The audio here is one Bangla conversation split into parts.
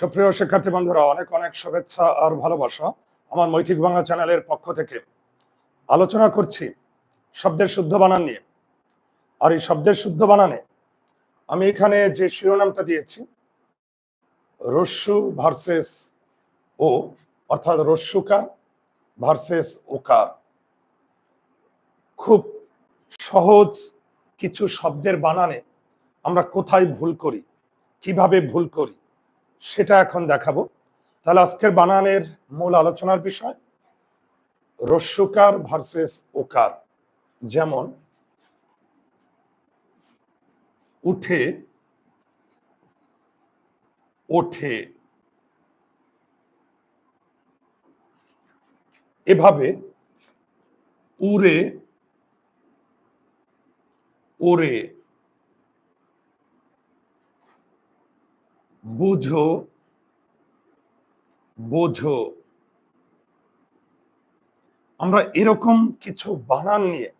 সুপ্রিয় শিক্ষার্থী বন্ধুরা, অনেক অনেক শুভেচ্ছা আর ভালোবাসা আমার মৈথিক বাংলা চ্যানেলের পক্ষ থেকে। আলোচনা করছি শব্দের শুদ্ধ বানান নিয়ে। আর এই শব্দের শুদ্ধ বানানে আমি এখানে যে শিরোনামটা দিয়েছি, রস্যু ভার্সেস ও, অর্থাৎ রস্যুকার ভার্সেস ওকার। খুব সহজ কিছু শব্দের বানানে আমরা কোথায় ভুল করি, কীভাবে ভুল করি সেটা এখন দেখাবো। তাহলে আজকের বানানের মূল আলোচনার বিষয় রস্যকার ভার্সেস ওকার। যেমন, উঠে, ওঠে। এভাবে উড়ে ওরে বুঝো, বোঝো। আমরা এরকম কিছু বানান নিয়ে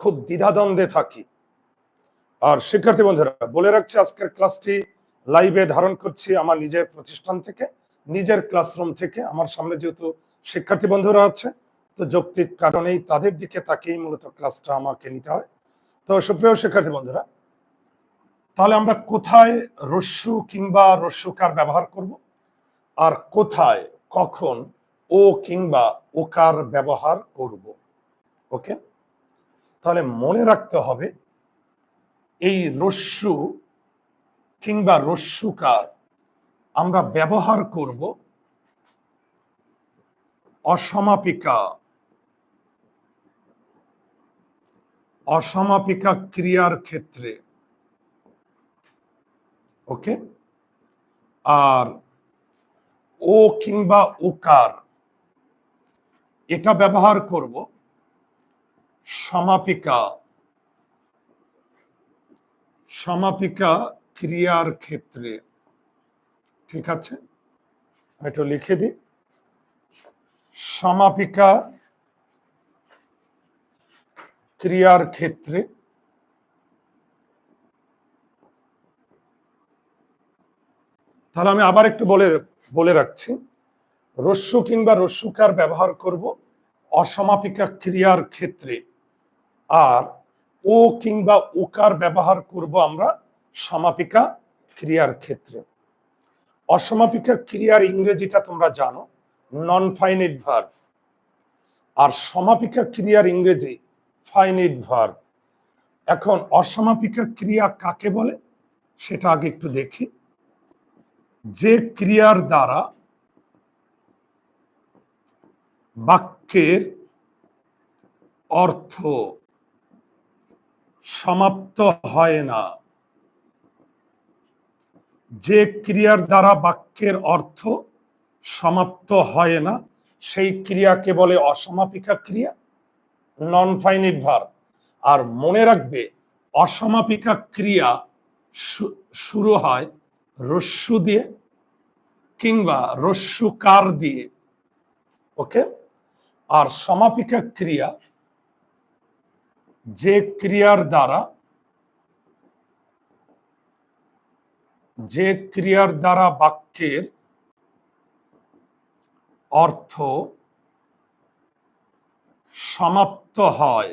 খুব দ্বিধাদ্বন্দ্বে থাকি। আর শিক্ষার্থী বন্ধুরা, বলে রাখছি, আজকের ক্লাসটি লাইভে ধারণ করছি আমার নিজের প্রতিষ্ঠান থেকে, নিজের ক্লাসরুম থেকে। আমার সামনে যেহেতু শিক্ষার্থী বন্ধুরা আছে, তো যৌক্তিক কারণেই তাদের দিকে তাকিয়েই মূলত ক্লাসটা আমাকে নিতে হয়। তো সুপ্রিয় শিক্ষার্থী বন্ধুরা তাহলে আমরা কোথায় রস্যু কিংবা রস্যুকার ব্যবহার করব? আর কোথায়, কখন ও কিংবা ওকার ব্যবহার করব? ওকে? তাহলে মনে রাখতে হবে, এই রস্যু কিংবা রস্যুকার আমরা ব্যবহার করব অসমাপিকা। অসমাপিকা ক্রিয়ার ক্ষেত্রে। ওকে? আর ও কিংবা ওকার এটা ব্যবহার করব সমাপিকা। সমাপিকা ক্রিয়ার ক্ষেত্রে। ঠিক আছে? একটু লিখে দিই। সমাপিকা ক্রিয়ার ক্ষেত্রে তাহলে আমি আবার একটু বলে বলে রাখছি। রস্যু কিংবা রস্যুকার ব্যবহার করব অসমাপিকা ক্রিয়ার ক্ষেত্রে। আর ও কিংবা ওকার ব্যবহার করব আমরা সমাপিকা ক্রিয়ার ক্ষেত্রে। অসমাপিকা ক্রিয়ার ইংরেজিটা তোমরা জানো নন ফাইনিট ভার্ব আর সমাপিকা ক্রিয়ার ইংরেজি ফাইনিট ভার্ব এখন অসমাপিকা ক্রিয়া কাকে বলে, সেটা আগে একটু দেখি। যে ক্রিয়ার দ্বারা বাক্যের অর্থ সমাপ্ত হয় না। যে ক্রিয়ার দ্বারা বাক্যের অর্থ সমাপ্ত হয় না, সেই ক্রিয়াকে বলে অসমাপিকা ক্রিয়া নন ফাইনিট ভার আর মনে রাখবে, অসমাপিকা ক্রিয়া শুরু হয় রস্যু দিয়ে কিংবা রস্যুকার দিয়ে, ওকে? আর সমাপিকা ক্রিয়া যে ক্রিয়ার দ্বারা, যে ক্রিয়ার দ্বারা বাক্যের অর্থ সমাপ্ত হয়,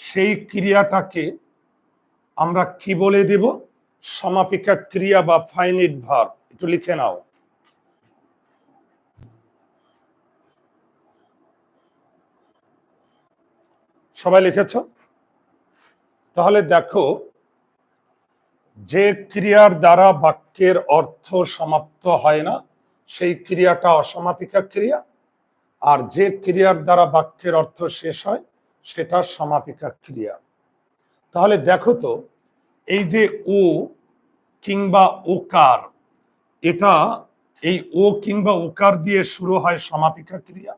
সেই ক্রিয়াটাকে আমরা কি বলে দেব? সমাপিকা ক্রিয়া বা ফাইনিট ভার, একটু লিখে নাও। সবাই লিখেছ? তাহলে দেখো, যে ক্রিয়ার দ্বারা বাক্যের অর্থ সমাপ্ত হয় না, সেই ক্রিয়াটা অসমাপিকা ক্রিয়া, আর যে ক্রিয়ার দ্বারা বাক্যের অর্থ শেষ হয়, সেটা সমাপিকা ক্রিয়া। তাহলে দেখো তো এই যে ও কিংবা ওকার, এটা এই ও কিংবা ওকার দিয়ে শুরু হয় সমাপিকা ক্রিয়া।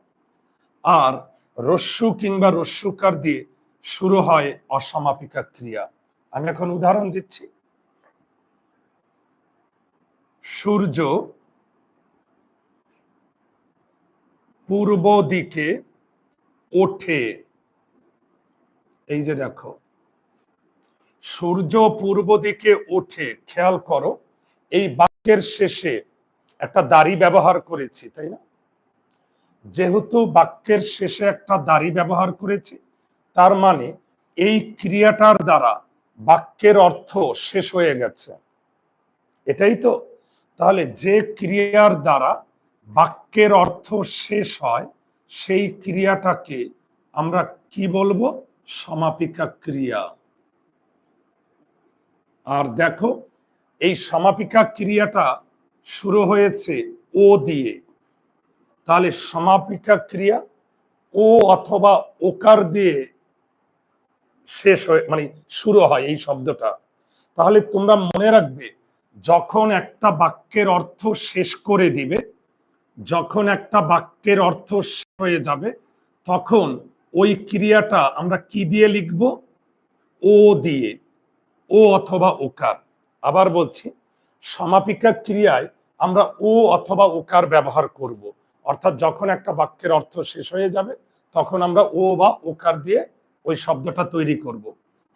আর রস্যু কিংবা রস্যুকার দিয়ে শুরু হয় অসমাপিকা ক্রিয়া। আমি এখন উদাহরণ দিচ্ছি। সূর্য পূর্ব দিকে ওঠে। এই যে দেখো সূর্য পূর্ব দিকে ওঠে, খেয়াল করো, এই বাক্যের শেষে একটা দাড়ি ব্যবহার করেছি, তাই না? যেহেতু বাক্যের শেষে একটা দাড়ি ব্যবহার করেছি, তার মানে এই ক্রিয়াটার দ্বারা বাক্যের অর্থ শেষ হয়ে গেছে। এটাই তো। তাহলে যে ক্রিয়ার দ্বারা বাক্যের অর্থ শেষ হয়, সেই ক্রিয়াটাকে আমরা কি বলব? সমাপিকা ক্রিয়া। আর দেখো, এই সমাপিকা ক্রিয়াটা শুরু হয়েছে ও দিয়ে। তাহলে সমাপিকা ক্রিয়া ও অথবা ওকার দিয়ে শেষ হয়ে মানে শুরু হয় এই শব্দটা। তাহলে তোমরা মনে রাখবে, যখন একটা বাক্যের অর্থ শেষ করে দিবে, যখন একটা বাক্যের অর্থ শেষ হয়ে যাবে, তখন ওই ক্রিয়াটা আমরা কি দিয়ে লিখব? ও দিয়ে। ও অথবা ওকার। আবার বলছি, সমাপিকা ক্রিয়ায় আমরা ও অথবা ওকার ব্যবহার করব। অর্থাৎ যখন একটা বাক্যের অর্থ শেষ হয়ে যাবে, তখন আমরা ও বা ওকার দিয়ে ওই শব্দটা তৈরি করব।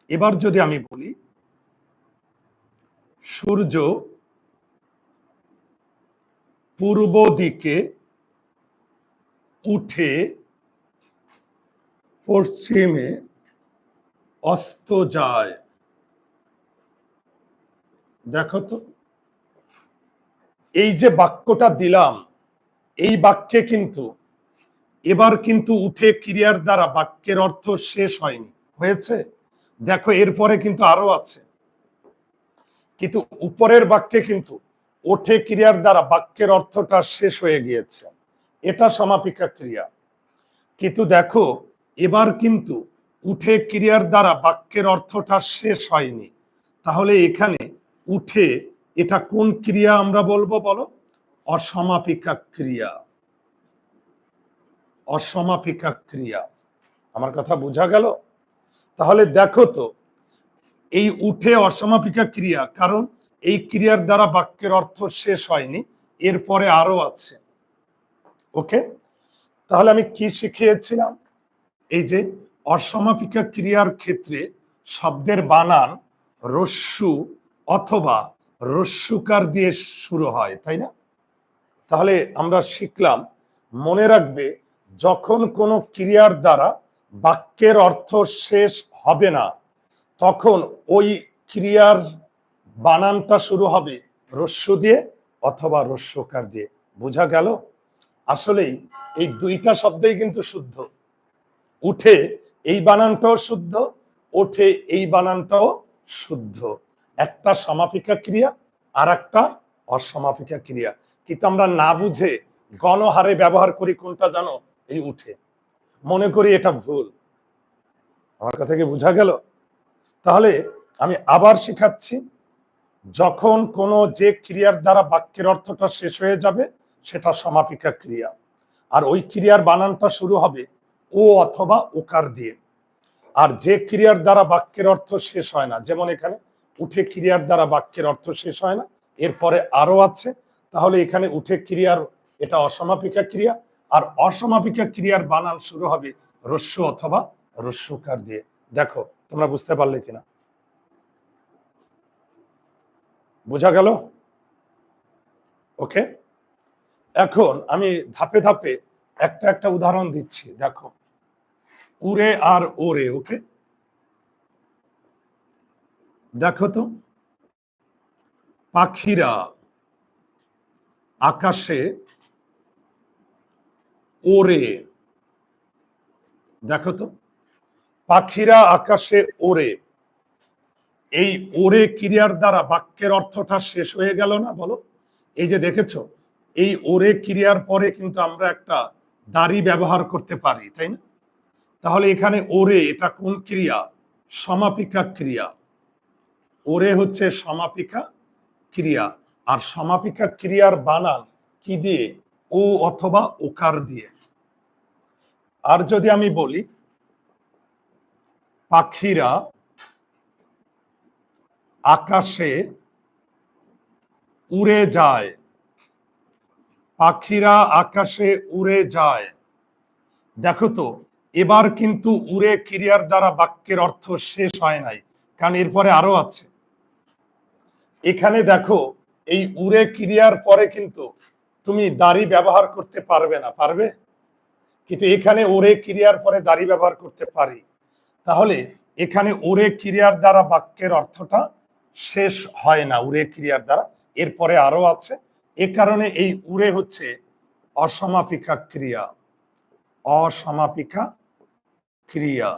এবার যদি আমি বলি, সূর্য পূর্ব দিকে উঠে পশ্চিমে অস্ত যায়। দেখো তো, এই যে বাক্যটা দিলাম, এই বাক্যে কিন্তু, এবার কিন্তু উঠে ক্রিয়ার দ্বারা বাক্যের অর্থ শেষ হয়নি। হয়েছে? দেখো, এরপরে কিন্তু আরও আছে। কিন্তু উপরের বাক্যে কিন্তু ওঠে ক্রিয়ার দ্বারা বাক্যের অর্থটা শেষ হয়ে গিয়েছে। এটা সমাপিকা ক্রিয়া। কিন্তু দেখো, এবার কিন্তু উঠে ক্রিয়ার দ্বারা বাক্যের অর্থটা শেষ হয়নি। তাহলে এখানে উঠে এটা কোন ক্রিয়া আমরা বলব বলো? অসমাপিকা ক্রিয়া। অসমাপিকা ক্রিয়া। আমার কথা বোঝা গেল? তাহলে দেখো তো, এই উঠে অসমাপিকা ক্রিয়া, কারণ এই ক্রিয়ার দ্বারা বাক্যের অর্থ শেষ হয়নি, এরপরে আরও আছে। ওকে? তাহলে আমি কি শিখিয়েছিলাম? এই যে অসমাপিকা ক্রিয়ার ক্ষেত্রে শব্দের বানান রস্যু অথবা রস্যুকার দিয়ে শুরু হয়, তাই না? তাহলে আমরা শিখলাম, মনে রাখবে যখন কোনো ক্রিয়ার দ্বারা বাক্যের অর্থ শেষ হবে না, তখন ওই ক্রিয়ার বানানটা শুরু হবে রস্যু দিয়ে অথবা রস্যকার দিয়ে। বোঝা গেল? আসলেই এই দুইটা শব্দই কিন্তু শুদ্ধ। উঠে এই বানানটাও শুদ্ধ, ওঠে এই বানানটাও শুদ্ধ। একটা সমাপিকা ক্রিয়া আর একটা অসমাপিকা ক্রিয়া। কিন্তু আমরা না বুঝে গণহারে ব্যবহার করি কোনটা জানো? এই উঠে। মনে করি এটা ভুল। আমার কথা কি বোঝা গেল? তাহলে আমি আবার শিখাচ্ছি, যখন কোনো যে ক্রিয়ার দ্বারা বাক্যের অর্থটা শেষ হয়ে যাবে, সেটা সমাপিকা ক্রিয়া। আর ওই ক্রিয়ার বানানটা শুরু হবে ও অথবা ওকার দিয়ে। আর যে ক্রিয়ার দ্বারা বাক্যের অর্থ শেষ হয় না, যেমন এখানে উঠে ক্রিয়ার দ্বারা বাক্যের অর্থ শেষ হয় না, এরপরে আরও আছে। তাহলে এখানে উঠে ক্রিয়ার, এটা অসমাপিকা ক্রিয়া, আর অসমাপিকা ক্রিয়ার বানান শুরু হবে রস্য অথবা রস্যকার দিয়ে। দেখো, তোমরা বুঝতে পারলে কিনা? বোঝা গেল? ওকে? এখন আমি ধাপে ধাপে একটা একটা উদাহরণ দিচ্ছি। দেখো উড়ে আর ওরে, ওকে? দেখো তো, পাখিরা আকাশে ওরে দেখো তো, পাখিরা আকাশে ওরে এই ওরে ক্রিয়ার দ্বারা বাক্যের অর্থটা শেষ হয়ে গেল না, বলো? এই যে দেখেছ, এই ওরে ক্রিয়ার পরে কিন্তু আমরা একটা দাড়ি ব্যবহার করতে পারি, তাই না? তাহলে এখানে ওরে এটা কোন ক্রিয়া? সমাপিকা ক্রিয়া। ওরে হচ্ছে সমাপিকা ক্রিয়া। আর সমাপিকা ক্রিয়ার বানান কি দিয়ে? ও অথবা ওকার দিয়ে। আর যদি আমি বলি, পাখিরা আকাশে উড়ে যায়। পাখিরা আকাশে উড়ে যায়। দেখো তো, এবার কিন্তু উড়ে ক্রিয়ার দ্বারা বাক্যের অর্থ শেষ হয় নাই, কারণ এরপরে আরও আছে। এখানে দেখো, এই উড়ে ক্রিয়ার পরে কিন্তু তুমি দাড়ি ব্যবহার করতে পারবে না, পারবে? কিন্তু এখানে ওরে ক্রিয়ার পরে দাড়ি ব্যবহার করতে পারি। তাহলে এখানে ওরে ক্রিয়ার দ্বারা বাক্যের অর্থটা শেষ হয় না, উড়ে ক্রিয়ার দ্বারা। এরপরে আরও আছে, এ কারণে এই উড়ে হচ্ছে অসমাপিকা ক্রিয়া। অসমাপিকা ক্রিয়া।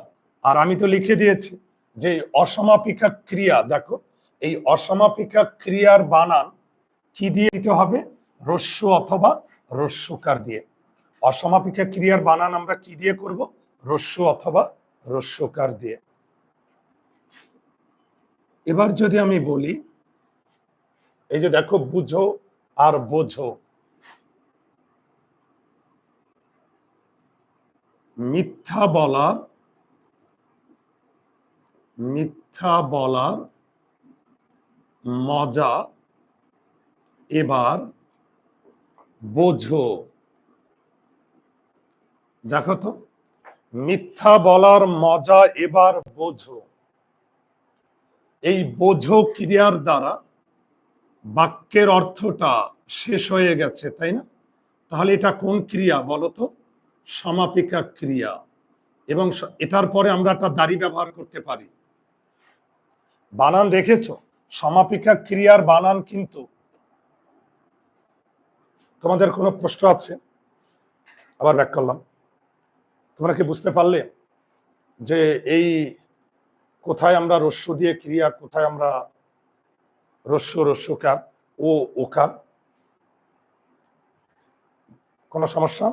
আর আমি তো লিখে দিয়েছি যে অসমাপিকা ক্রিয়া, দেখো এই অসমাপিকা ক্রিয়ার বানান কি দিয়ে দিতে হবে? রস্য অথবা রস্যকার দিয়ে। অসমাপিকা ক্রিয়ার বানান আমরা কি দিয়ে করব? রস্য অথবা রস্যকার দিয়ে। এবার যদি আমি বলি, এই যে দেখো, বুঝো আর বোঝো। মিথ্যা বলার মিথ্যা বলার মজা, এবার বোঝো। দেখো তো, মিথ্যা বলার মজা এবার বোঝো। এই বোঝো ক্রিয়ার দ্বারা বাক্যের অর্থটা শেষ হয়ে গেছে, তাই না? তাহলে এটা কোন ক্রিয়া বলতো সমাপিকা ক্রিয়া। এবং এটার পরে আমরা একটা দাড়ি ব্যবহার করতে পারি। বানান দেখেছ? সমাপিকা ক্রিয়ার বানান কিন্তু। তোমাদের কোনো প্রশ্ন আছে? আবার ব্যাক করলাম। তোমরা কি বুঝতে পারলে যে এই কোথায় আমরা রস্য দিয়ে ক্রিয়া, কোথায় আমরা রস্য, রস্যকার, ও, ওকার? কোনো সমস্যা?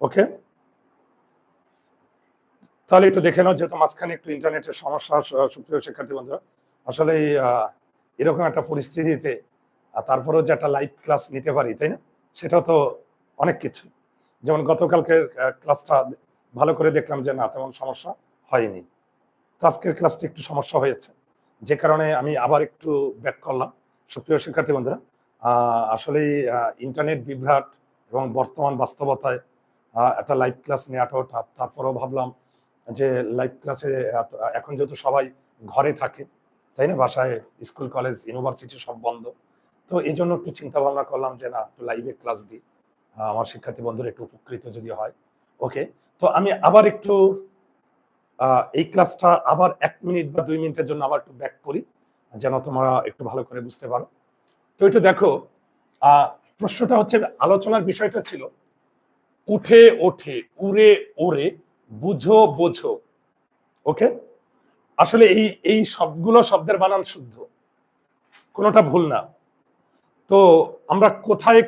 ওকে। তাহলে একটু দেখে নাও যেহেতু মাঝখানে একটু ইন্টারনেটের সমস্যা সুপ্রিয় শিক্ষার্থী বন্ধুরা। আসলে এরকম একটা পরিস্থিতিতে তারপরেও যে একটা লাইভ ক্লাস নিতে পারি, তাই না? সেটাও তো অনেক কিছু। যেমন গতকালকে ক্লাসটা ভালো করে দেখলাম যে না, তেমন সমস্যা হয়নি। তো আজকের ক্লাসটা একটু সমস্যা হয়েছে। যে কারণে আমি আবার একটু ব্যাক করলাম। সুপ্রিয় শিক্ষার্থী বন্ধুরা আসলে ইন্টারনেট বিভ্রাট এবং বর্তমান বাস্তবতায় একটা লাইভ ক্লাস নেওয়াটাও। তারপরেও ভাবলাম যে লাইভ ক্লাসে এখন যেহেতু সবাই ঘরে থাকে তাই না? বাসায় স্কুল, কলেজ ইউনিভার্সিটি সব বন্ধ। তো এই জন্য একটু চিন্তা ভাবনা করলাম যে, না, একটু লাইভে ক্লাস দিই। আমার শিক্ষার্থী বন্ধুরা একটু উপকৃত যদি হয়। ওকে তো আমি আবার একটু এই ক্লাসটা আবার এক মিনিট বা দুই মিনিটের জন্য আবার একটু ব্যাক করি, যেন তোমরা একটু ভালো করে বুঝতে পারো। তো একটু দেখো প্রশ্নটা হচ্ছে, আলোচনার বিষয়টা ছিল, উঠে, ওঠে, উড়ে, ওড়ে, বুঝো, বোঝো। ওকে আসলে এই এই সবগুলো শব্দের বানান শুদ্ধ। কোনোটা ভুল না। তো আমরা কোথায়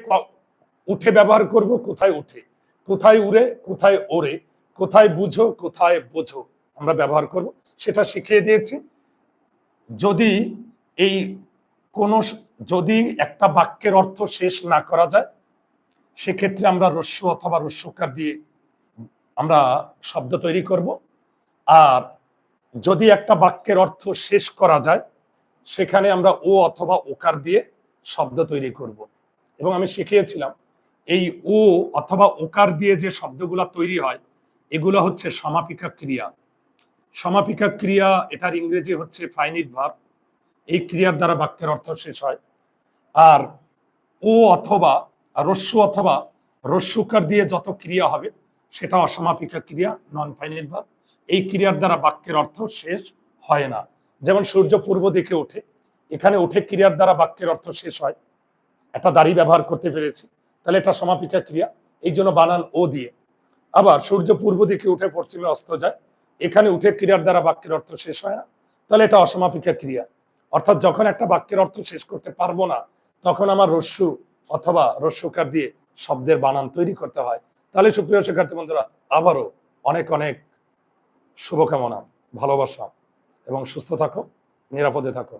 উঠে ব্যবহার করব, কোথায় উঠে? কোথায় উড়ে, কোথায় ওড়ে? কোথায় বুঝো, কোথায় বোঝো আমরা ব্যবহার করব। সেটা শিখিয়ে দিয়েছি। যদি এই কোন যদি একটা বাক্যের অর্থ শেষ না করা যায়, সেক্ষেত্রে আমরা রস্য অথবা রস্যকার দিয়ে আমরা শব্দ তৈরি করব। আর যদি একটা বাক্যের অর্থ শেষ করা যায়, সেখানে আমরা ও অথবা ওকার দিয়ে শব্দ তৈরি করব। এবং আমি শিখিয়েছিলাম, এই ও অথবা ওকার দিয়ে যে শব্দগুলো তৈরি হয়, এগুলো হচ্ছে সমাপিকা ক্রিয়া। সমাপিকা ক্রিয়া, এটার ইংরেজি হচ্ছে ফাইনিট ভার্ব এই ক্রিয়ার দ্বারা বাক্যের অর্থ শেষ হয়। আর ও অথবা রস্য অথবা, রস্যকার দিয়ে যত ক্রিয়া হবে, সেটা অসমাপিকা ক্রিয়া নন ফাইনিট ভার্ব এই ক্রিয়ার দ্বারা বাক্যের অর্থ শেষ হয় না। যেমন সূর্য পূর্ব দিকে ওঠে, এখানে উঠে ক্রিয়ার দ্বারা বাক্যের অর্থ শেষ হয়। একটা দাড়ি ব্যবহার করতে পেরেছি, তাহলে এটা সমাপিকা ক্রিয়া, এই জন্য বানান ও দিয়ে। আবার সূর্য পূর্ব দিকে উঠে, পশ্চিমে অস্ত যায়, এখানে উঠে ক্রিয়ার দ্বারা বাক্যের অর্থ শেষ হয় না, তাহলে এটা অসমাপিকা ক্রিয়া। অর্থাৎ যখন একটা বাক্যের অর্থ শেষ করতে পারব না, তখন আমার রস্যু অথবা রস্যকার দিয়ে শব্দের বানান তৈরি করতে হয়। তাহলে সুপ্রিয় শিক্ষার্থী বন্ধুরা, আবারও অনেক অনেক শুভকামনা ভালোবাসা এবং সুস্থ থাকো নিরাপদে থাকো।